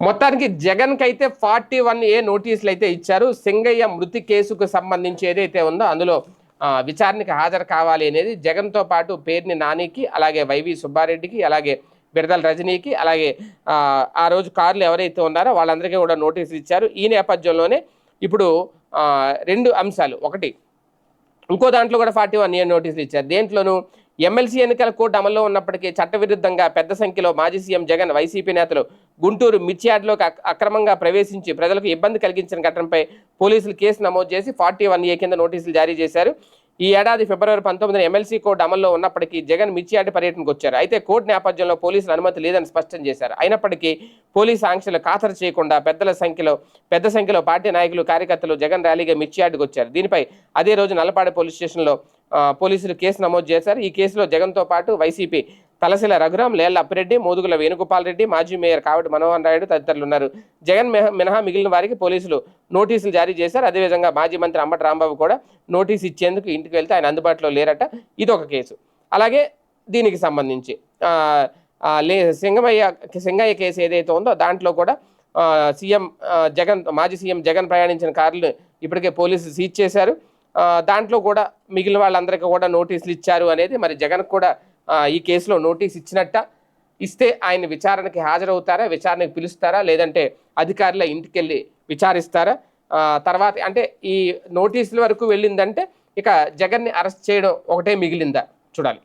మొత్తానికి జగన్కి అయితే ఫార్టీ వన్ ఏ నోటీసులు అయితే ఇచ్చారు. సింగయ్య మృతి కేసుకు సంబంధించి ఏదైతే ఉందో అందులో విచారణకి హాజరు కావాలి అనేది జగన్తో పాటు పేర్ని నానికి అలాగే వైవి సుబ్బారెడ్డికి అలాగే బిడదల రజనీకి అలాగే ఆ, రోజు కార్లు ఎవరైతే ఉన్నారో వాళ్ళందరికీ కూడా నోటీసులు ఇచ్చారు. ఈ నేపథ్యంలోనే ఇప్పుడు రెండు అంశాలు. ఒకటి ఇంకో దాంట్లో కూడా ఫార్టీ వన్ ఇయర్ నోటీసులు ఇచ్చారు. దేంట్లోనూ ఎమ్మెల్సీ ఎన్నికల కోడ్ అమల్లో ఉన్నప్పటికీ చట్టవిరుద్ధంగా పెద్ద సంఖ్యలో మాజీ సీఎం జగన్ వైసీపీ నేతలు గుంటూరు మిర్చియార్డ్లోకి అక్రమంగా ప్రవేశించి ప్రజలకు ఇబ్బంది కలిగించిన ఘటనపై పోలీసులు కేసు నమోదు చేసి ఫార్టీ వన్ ఏ కింద నోటీసులు జారీ చేశారు. ఈ ఏడాది ఫిబ్రవరి పంతొమ్మిదిన ఎమ్మెల్సీ కోడ్ అమల్లో ఉన్నప్పటికీ జగన్ మిర్చియాటి పర్యటనకు వచ్చారు. అయితే కోర్టు నేపథ్యంలో పోలీసుల అనుమతి లేదని స్పష్టం చేశారు. అయినప్పటికీ పోలీసు ఆంక్షలు ఖాతరు చేయకుండా పెద్దల సంఖ్యలో పెద్ద సంఖ్యలో పార్టీ నాయకులు కార్యకర్తలు జగన్ ర్యాలీగా మిర్చియాటికి వచ్చారు. దీనిపై అదే రోజు నల్లపాడు పోలీస్ స్టేషన్లో పోలీసులు కేసు నమోదు చేశారు. ఈ కేసులో జగన్తో పాటు వైసీపీ తలసిల రఘురాం లేళ్ళ అప్పిరెడ్డి మోదుగుల వేణుగోపాల్ రెడ్డి మాజీ మేయర్ కావటి మనోహర్ రాయుడు తదితరులు ఉన్నారు జగన్ మినహా- మినహా మిగిలిన వారికి పోలీసులు నోటీసులు జారీ చేశారు. అదేవిధంగా మాజీ మంత్రి అంబటి రాంబాబు కూడా నోటీస్ ఇచ్చేందుకు ఇంటికి వెళ్తే ఆయన అందుబాటులో లేరట. ఇది ఒక కేసు. అలాగే దీనికి సంబంధించి లే సింగమయ్య సింగయ్య కేసు ఏదైతే ఉందో దాంట్లో కూడా సీఎం జగన్ మాజీ సీఎం జగన్ ప్రయాణించిన కార్లు ఇప్పటికే పోలీసులు సీజ్ చేశారు. దాంట్లో కూడా మిగిలిన వాళ్ళందరికీ కూడా నోటీసులు ఇచ్చారు అనేది మరి జగన్ కూడా ఈ కేసులో నోటీస్ ఇచ్చినట్ట. ఇస్తే ఆయన విచారణకి హాజరవుతారా? విచారణకి పిలుస్తారా? లేదంటే అధికారుల ఇంటికి వెళ్ళి విచారిస్తారా తర్వాత అంటే ఈ నోటీసుల వరకు వెళ్ళిందంటే ఇక జగన్ని అరెస్ట్ చేయడం ఒకటే మిగిలిందా? చూడాలి.